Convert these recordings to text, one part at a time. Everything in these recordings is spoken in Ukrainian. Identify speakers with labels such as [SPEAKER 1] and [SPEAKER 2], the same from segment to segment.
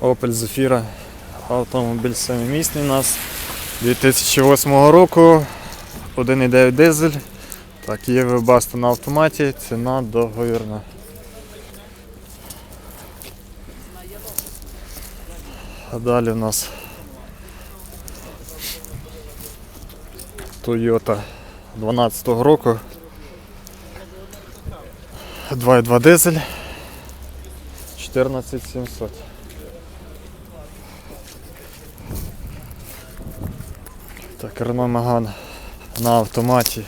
[SPEAKER 1] Opel Zafira. Автомобіль семимісний у нас 2008 року. 1,9 дизель. Так, є вибаста на автоматі, ціна договірна. А далі у нас Toyota 12 року. 2,2 дизель. 14700. Renault Megane на автоматі.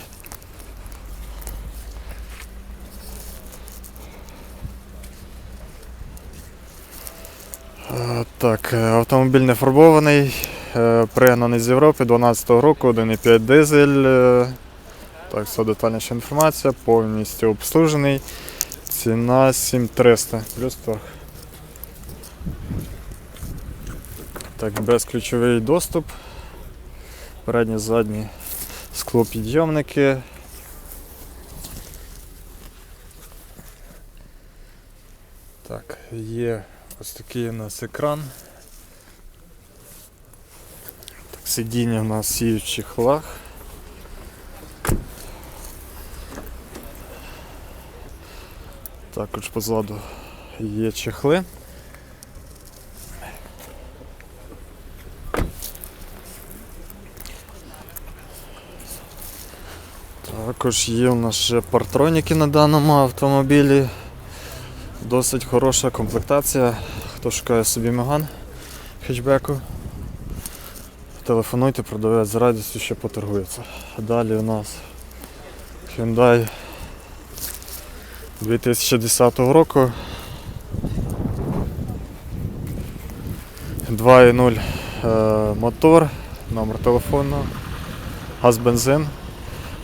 [SPEAKER 1] Е, Так, е, автомобіль не фарбований, е, пригнаний з Європи 12 року, 1,5 дизель. Так, все детальніша інформація, повністю обслужений. Ціна 7300 плюс торг. Так, безключовий доступ. Передні, задні склопідйомники. Так, є ось такий у нас екран. Так, сидіння у нас є в чехлах. Також позаду є чехли. Також є у нас ще партроніки на даному автомобілі. Досить хороша комплектація. Хто шукає собі Меган хетчбеку, телефонуйте, продавець з радістю ще поторгується. Далі у нас Hyundai 2010 року. 2.0 е, мотор, номер телефону, газ бензин.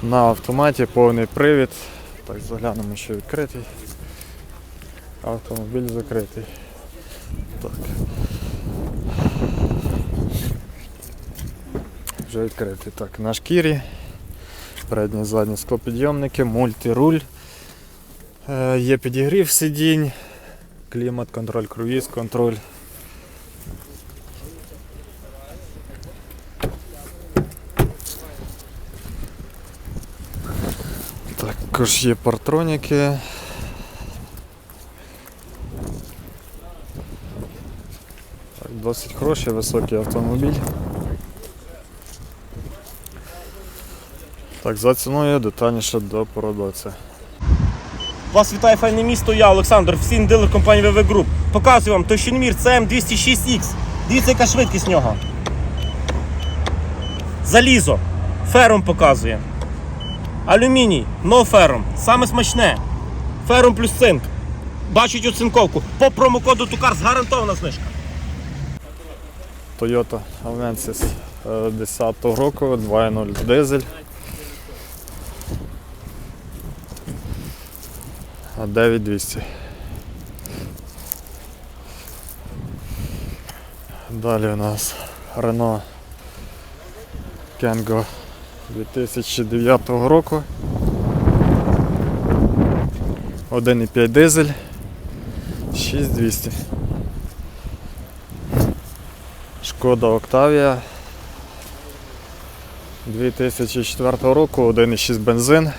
[SPEAKER 1] На автоматі повний привід. Так, заглянемо, що відкритий. Автомобіль закритий. Так. Вже відкритий. Так, на шкірі. Передні задні склопідйомники, мультируль. Е, є підігрів сидінь, клімат, контроль, круїз, контроль. Також є партроніки. Досить хороший високий автомобіль. Так, за ціною детальніше до продавця.
[SPEAKER 2] Вас вітає файне місто, я Олександр, офіційний дилер компанії VV Group. Показую вам товщиномір CM206X. Дивіться, яка швидкість нього. Залізо. Фером показує. Алюміній, но фером. Саме смачне. Фером плюс цинк. Бачить оцинковку. По промокоду Тукар гарантована знижка.
[SPEAKER 1] Toyota Avensis е, 10 року, 2.0 дизель. А 9200. Далі у нас Renault Kangoo 2009 року. 1,5 дизель. 6200. Шкода Октавія 2004 року, 1,6 бензин,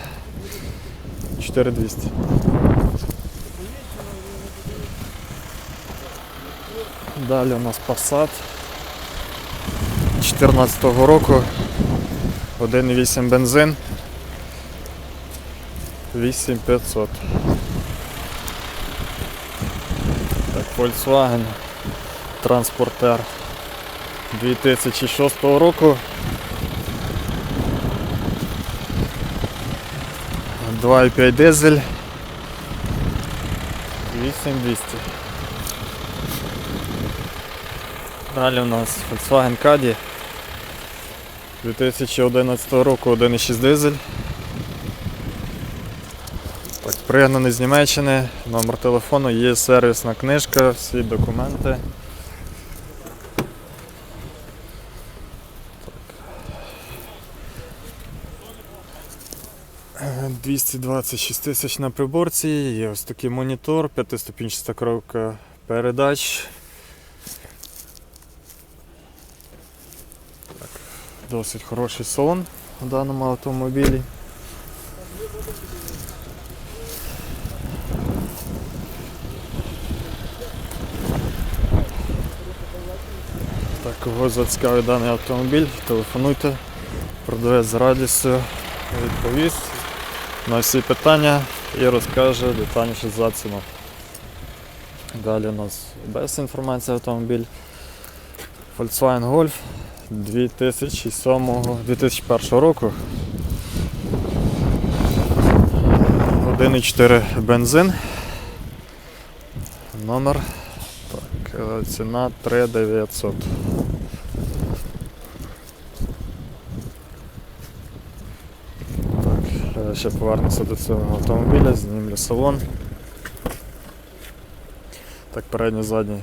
[SPEAKER 1] 4200. Далі у нас Passat 2014 року, 1,8 бензин, 8500. Так, Volkswagen Транспортер 2006 року. 2,5 дизель. 8200. Далі у нас Volkswagen Caddy 2011 року 1,6 дизель. Так, пригнаний з Німеччини, номер телефону, є сервісна книжка, всі документи. 226 тисяч на приборці, є ось такий монітор, п'ятиступінчаста коробка передач, Досить хороший салон у даному автомобілі. Так, кого зацікавить даний автомобіль, телефонуйте, продавець з радістю відповість на всі питання і розкаже детальніше за ціну. Далі у нас без інформації автомобіль Volkswagen Golf 2007 2001 року. 1,4 бензин. Номер. Так, е, ціна 3900. Так, е, ще повернуся до цього автомобіля, знімлю салон. Так, передній задній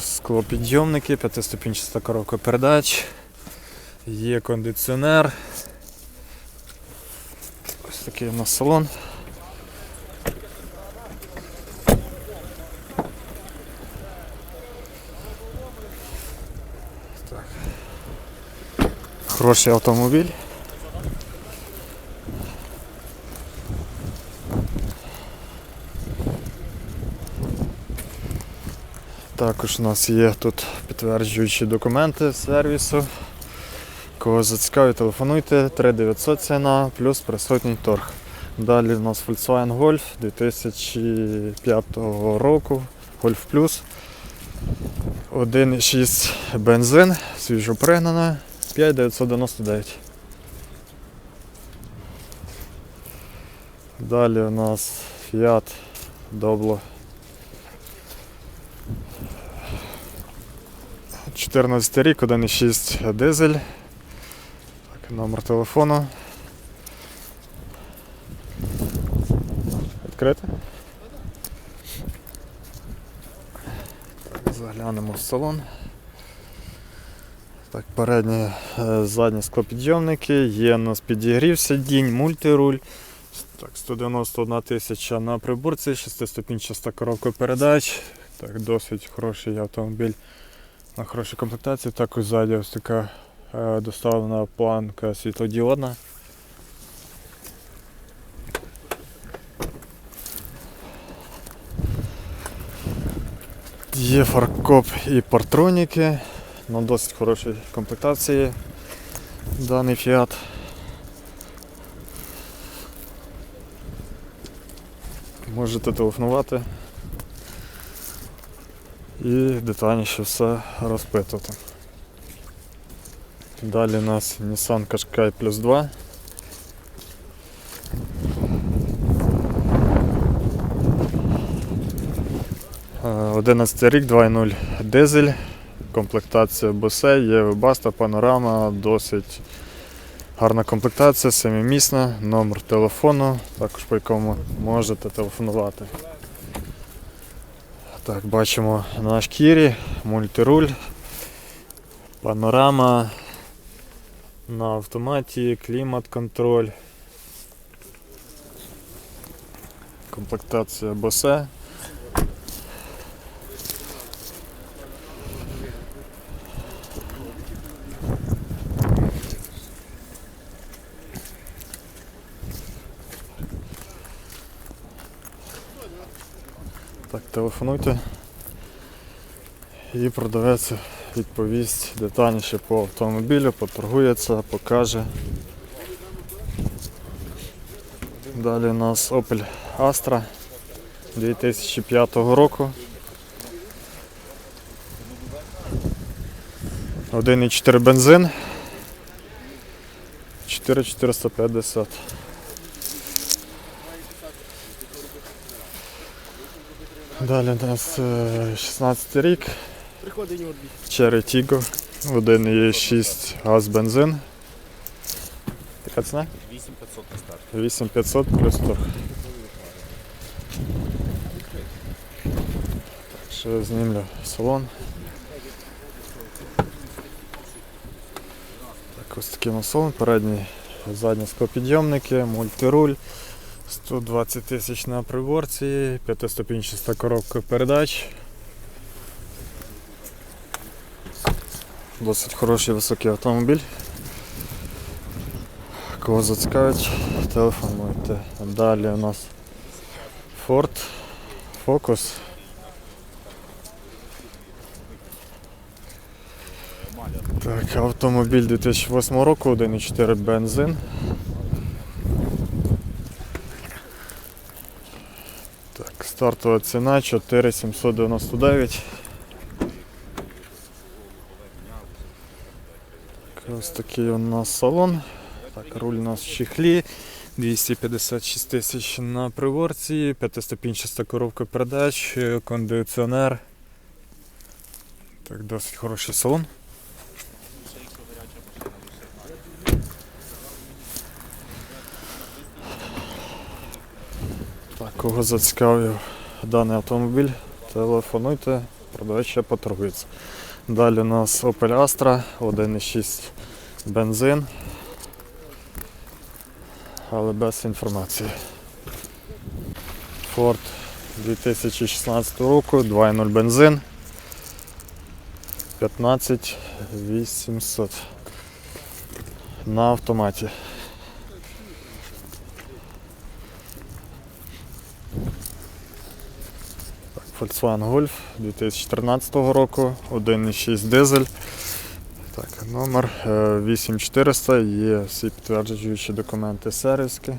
[SPEAKER 1] склопідйомники, п'ятиступінчаста коробка передач, є кондиціонер. Ось такий у нас салон. Так. Хороший автомобіль. Також у нас є тут підтверджуючі документи сервісу. Кого зацікавить, телефонуйте 3900 ціна плюс присутній торг. Далі у нас Volkswagen Golf 2005 року, Golf Plus. 1,6 бензин, свіжо пригнана, 5999. Далі у нас Fiat Doblo 14 рік, 1,6 дизель. Так, номер телефону. Відкрити? Заглянемо в салон. Так, передні е, задні склопідйомники, є у нас підігрів сидінь, мультируль. Так, 191 тисяча на приборці, 6-ступінчаста коробка передач. Так, досить хороший автомобіль на хорошій комплектації. Також ззаді ось така е, доставлена планка світлодіодна. Є фаркоп і партроніки на досить хорошій комплектації даний фіат. Можете телефонувати і детальніше все розпитувати. Далі у нас Nissan Qashqai Plus 2. Е, 11 рік, 2.0 дизель, комплектація Bose, є Webaста, панорама, досить гарна комплектація, семимісна, номер телефону, також по якому можете телефонувати. Так, бачимо на шкірі, мультируль, панорама на автоматі, клімат-контроль, комплектація Bose. Так, телефонуйте і продавець відповість детальніше по автомобілю, поторгується, покаже. Далі у нас Opel Astra 2005 року. 1,4 бензин. 4450. Далі у нас е, 16 рік.
[SPEAKER 2] Приходить його
[SPEAKER 1] Cherry Tiggo. 1,6 газ бензин. Яка ціна?
[SPEAKER 2] 8500 на старт.
[SPEAKER 1] 8500 плюс торг. Так, ще знімлю салон. Так, ось такий у нас салон, передній, задні склопідйомники, мультируль, 120 тисяч на приборці, п'ятиступінчаста коробка передач. Досить хороший високий автомобіль. Кого зацікавить, телефонуйте. Далі у нас Ford Focus. Так, автомобіль 2008 року, 1,4 бензин. Так, стартова ціна 4799. Так, Ось такий у нас салон. Так, руль у нас в чехлі. 256 тисяч на приворці, п'ятиступінчаста коробка передач, кондиціонер. Так, досить хороший салон. Кого зацікавив даний автомобіль, телефонуйте, продавець ще поторгується. Далі у нас Opel Astra 1,6 бензин, але без інформації. Ford 2016 року, 2.0 бензин. 15 800 на автоматі. Volkswagen Golf 2013 року, 1.6 дизель. Так, номер е, 8400, є всі підтверджуючі документи сервіски.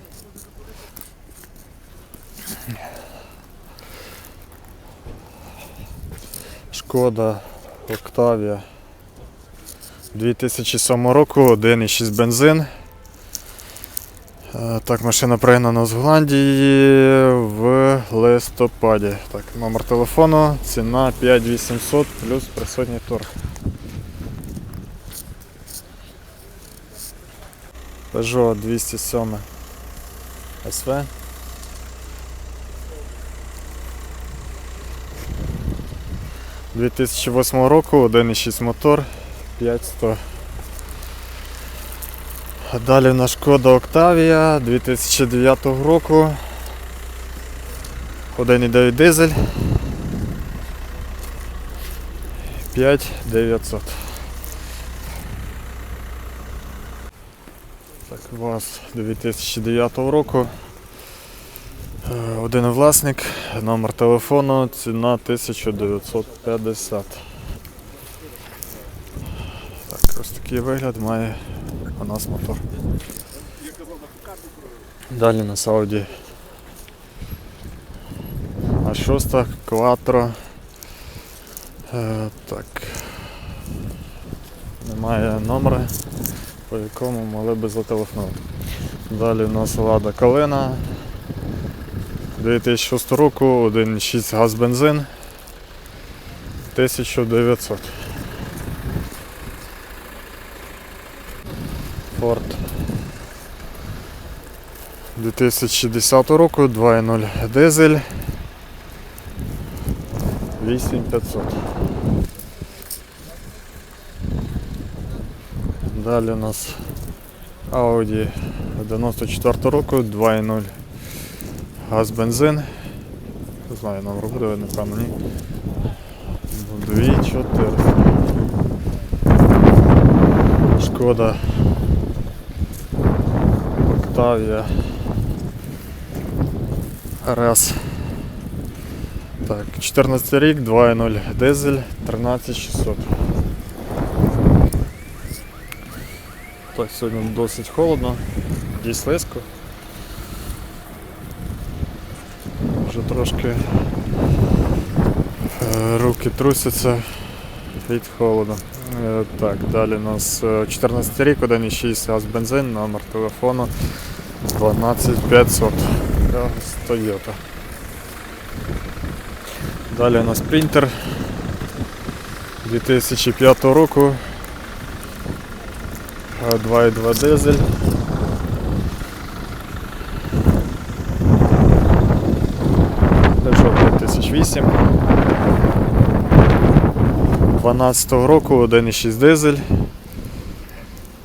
[SPEAKER 1] Шкода Octavia 2007 року, 1.6 бензин. Е, Так, машина пригнана з Голландії в листопаді. Так, номер телефону, ціна 5800 плюс присутній торг. Peugeot 207 SV. – 2008 року, 1.6 мотор, 5100. Далі в нас Шкода Octavia 2009 року. 1,9 дизель. 5900. Так, ВАЗ 2009 року. Е, Один власник, номер телефону, ціна 1950. Так, ось такий вигляд має у нас мотор. Далі на Audi А6 Quattro. Е, так. Немає номера, по якому могли би зателефонувати. Далі у нас Лада Калина. 2006 року, 1,6 газ бензин. 1900. Ford 2010 року, 2.0 дизель. 8500. Далі у нас Audi 94 року, 2.0 газ бензин. Не знаю, номер буде, напевно, ні. 2400. Шкода Octavia RS. Так, 14 рік, 2.0 дизель, 13600. Так, сьогодні досить холодно, дій слизько. Вже трошки е, руки трусяться від холоду. Е, Так, далі у нас е, 14 рік, 1,6 газ бензин, номер телефону 12500. Якраз Toyota. Далі у нас принтер 2005 року. Е, 2,2 дизель. Peugeot 5008. 12 року 1,6 дизель.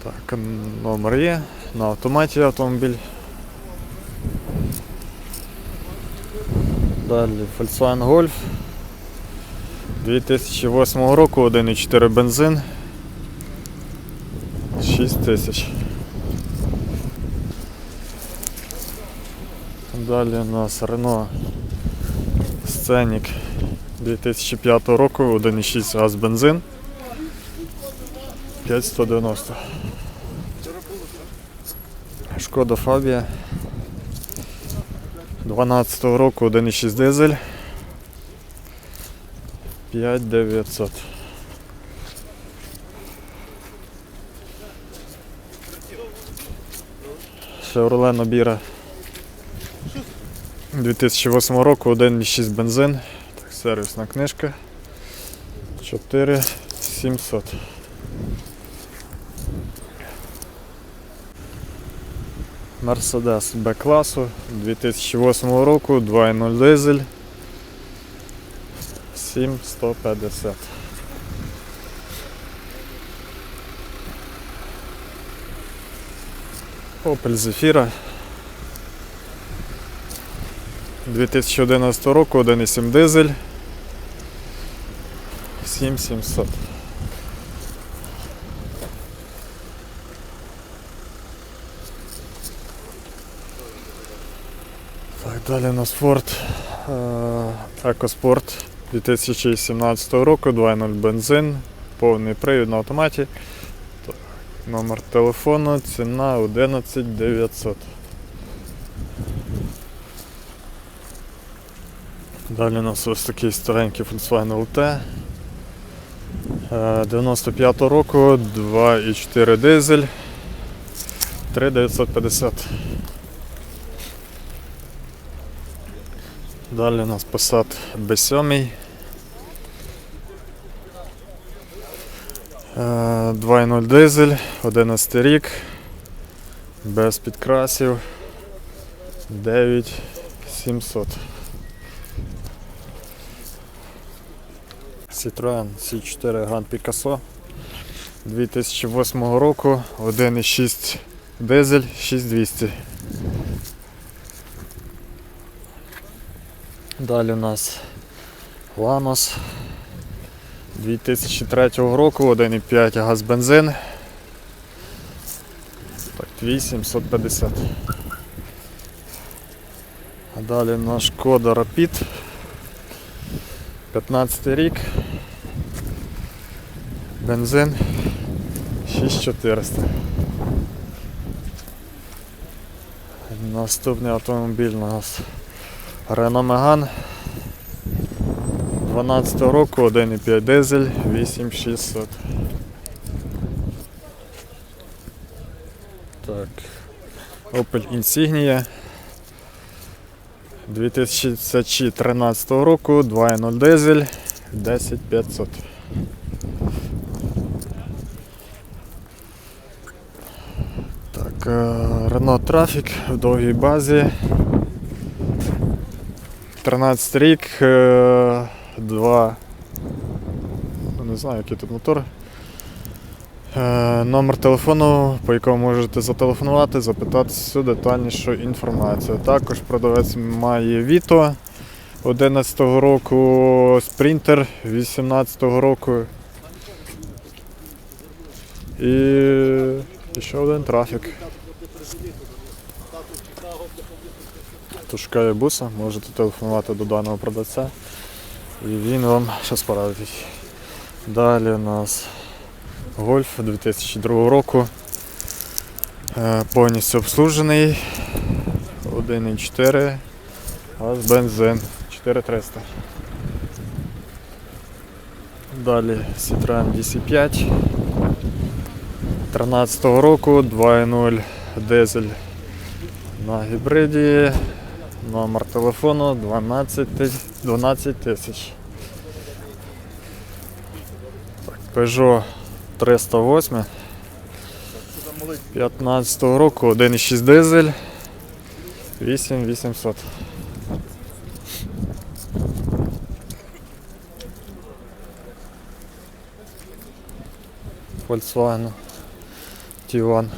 [SPEAKER 1] Так, номер є. На автоматі автомобіль. Далі Volkswagen Golf. 2008 року 1,4 бензин. 6 тисяч. Далі у нас Renault Scenic 2005 року, 1,6 газ бензин. 5190. Шкода Фабія. 12 року 1,6 дизель. 5900. Chevrolet Nobira 2008 року 1,6 бензин. Так, сервісна книжка. 4700. Мерседес Б класу 2008 року 2.0 дизель 7150. Opel Zafira 2011 року 1.7 дизель 7700. Далі у нас Ford е, EcoSport 2017 року, 2.0 бензин, повний привід на автоматі. Так, Номер телефону, ціна 11 900. Далі у нас ось такий старенький Volkswagen LT. Е, 95 року, 2.4 дизель, 3950. Далі у нас B7. Е, 2.0 дизель, 11 рік, без підкрасів, 9700. Citroen C4 Grand Picasso 2008 року, 1.6 дизель, 6200. Далі у нас Lanos 2003 року, 1,5 газ бензин. Так, 2750. А далі у нас Шкода Rapid 15 рік. Бензин 6400. Наступний автомобіль у нас Megane 12 року, 1,5 дизель, 8600. Так. Opel Insignia 2013 року, 2.0 дизель, 10500. Так, е, Renault Traffic в довгій базі. 13 рік, е, 2. Ну, не знаю, який тут мотор. Е, Номер телефону, по якому можете зателефонувати, запитати всю детальнішу інформацію. Також продавець має Vito 11 року, Sprinter 18 року. І ще один трафік. Хто шукає буса, можете телефонувати до даного продавця і він вам щось порадить. Далі у нас Гольф 2002 року. Е, Повністю обслужений. 1,4 газ бензин 4300. Далі Citroen DC5 13 року, 2.0 дизель на гібриді. Номер телефону 12 12 тисяч. Так, Peugeot 308 15 року, 1,6 дизель, 8800. Volkswagen Tiguan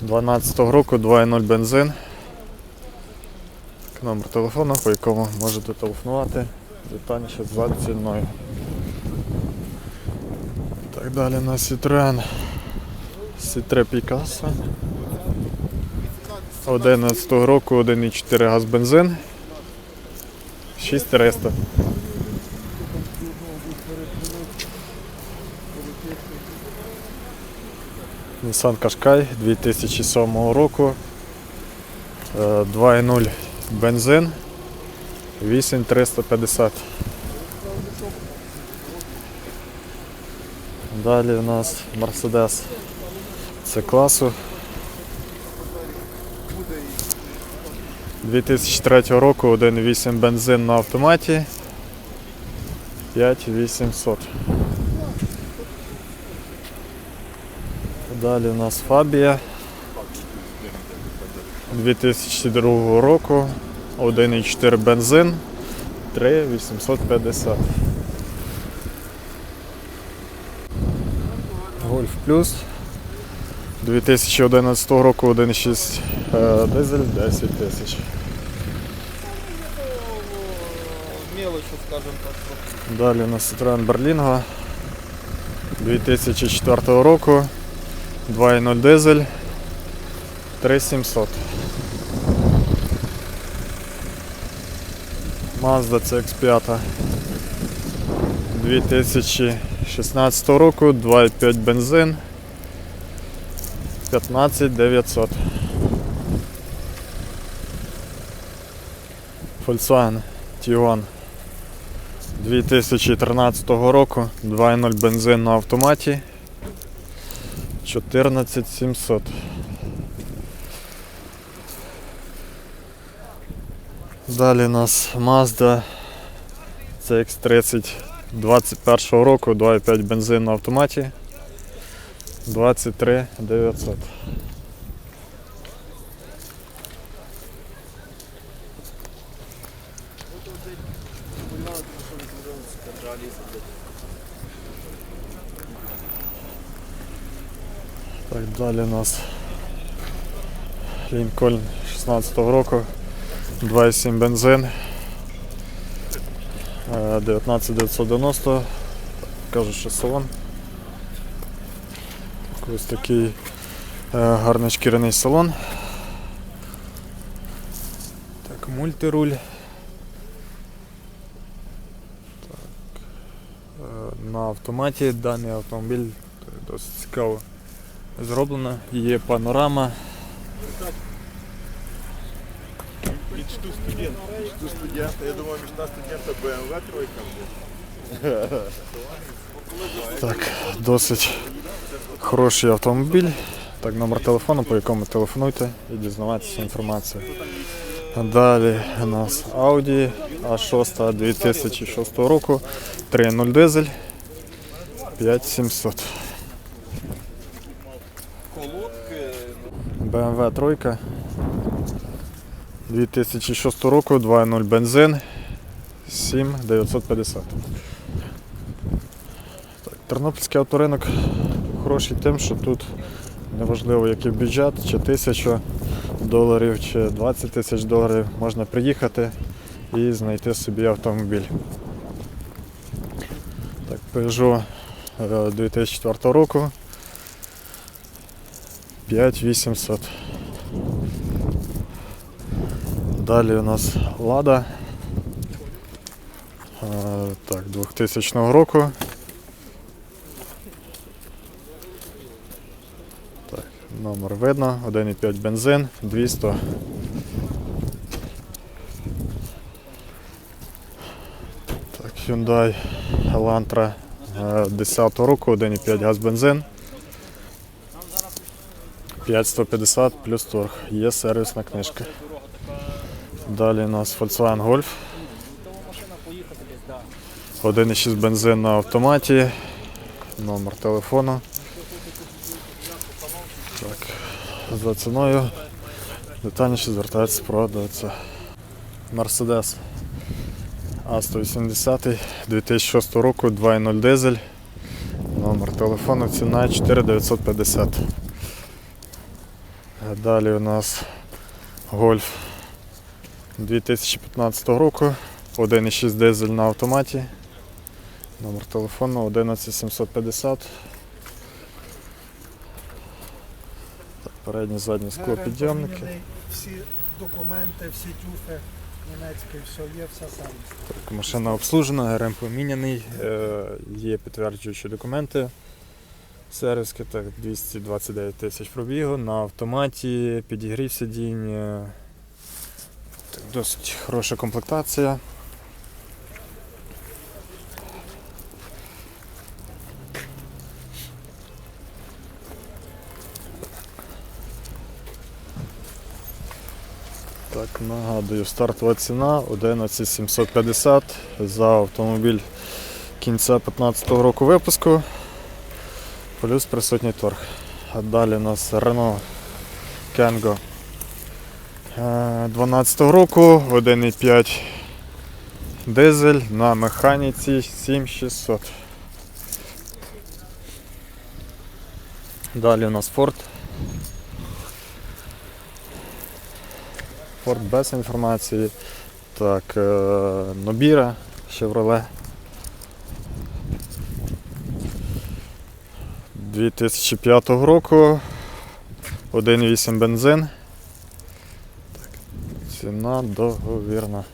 [SPEAKER 1] 12 року, 2.0 бензин. Номер телефону, по якому можете телефонувати детальніше за ціною. Так далі у нас Citroen Сітре Пікассо. 11 року 1,4 газ бензин. 6300. Nissan Qashqai 2007 року. Е, 2,0 бензин. 8350. Далі у нас Mercedes C класу. 2003 року 1,8 бензин на автоматі. 5800. Далі у нас Фабія 2002 року 1,4 бензин 3,850. Гольф Плюс 2011 року 1,6 е, дизель 10 тисяч.
[SPEAKER 3] так.
[SPEAKER 1] Далі у нас Citroen Berlingo 2004 року 2.0 дизель 3700. Mazda CX5 2016 року 2.5 бензин 15900. Volkswagen Tiguan 2013 року 2.0 бензин на автоматі 14700. Далі у нас Mazda. CX30 21 року 2.5 бензин на автоматі. 23 900. Так, далі у нас Лінкольн 16 року, 2,7 бензин, е, 19990, кажу, що салон. Ось такий е, гарний шкіряний салон. Так, мультируль. Так, е, на автоматі даний автомобіль е, досить цікаво зроблено. Є панорама.
[SPEAKER 3] Мечту студента. Мечту студента. Я думаю, мечта студента BMW тройка буде.
[SPEAKER 1] Так, досить хороший автомобіль. Так, номер телефону, по якому телефонуйте і дізнавайтеся інформацію. Далі у нас Audi A6 2006 року, 3.0 дизель, 5700. BMW тройка 2006 року, 2.0 бензин, 7950. Так, Тернопільський авторинок хороший тим, що тут неважливо який бюджет, чи тисяча доларів, чи 20 тисяч доларів, можна приїхати і знайти собі автомобіль. Так, Peugeot е, 2004 року. 5800. Далі у нас Лада. Е, Так, 2000 року. Так, номер видно, 1,5 бензин, 200. Так, Hyundai Elantra е, 10 року, 1,5 газ бензин. 5150 плюс торг. Є сервісна книжка. Далі у нас Volkswagen Golf. 1,6 бензин на автоматі. Номер телефону. Так. За ціною детальніше звертається продавця. Mercedes А180 2006 року 2.0 дизель. Номер телефону ціна 4950. Далі у нас Гольф 2015 року, 1,6 дизель на автоматі. Номер телефону 11750. Передні задні склопідйомники.
[SPEAKER 4] Всі документи, всі тюфи німецькі, все є, все саме.
[SPEAKER 1] Так, Машина обслужена, ГРМ поміняний, е, є підтверджуючі документи. Сервіски так, 229 тисяч пробігу на автоматі, підігрів сидінь. Досить хороша комплектація. Так, нагадую, стартова ціна 11750 за автомобіль кінця 2015 року випуску. Плюс присутній торг. А далі у нас Renault Kangoo е, 12 року, 1,5 дизель на механіці 7600. Далі у нас Ford. Ford без інформації. Так, е, Nobira, Chevrolet. 2005 року. 1,8 бензин. Ціна договірна.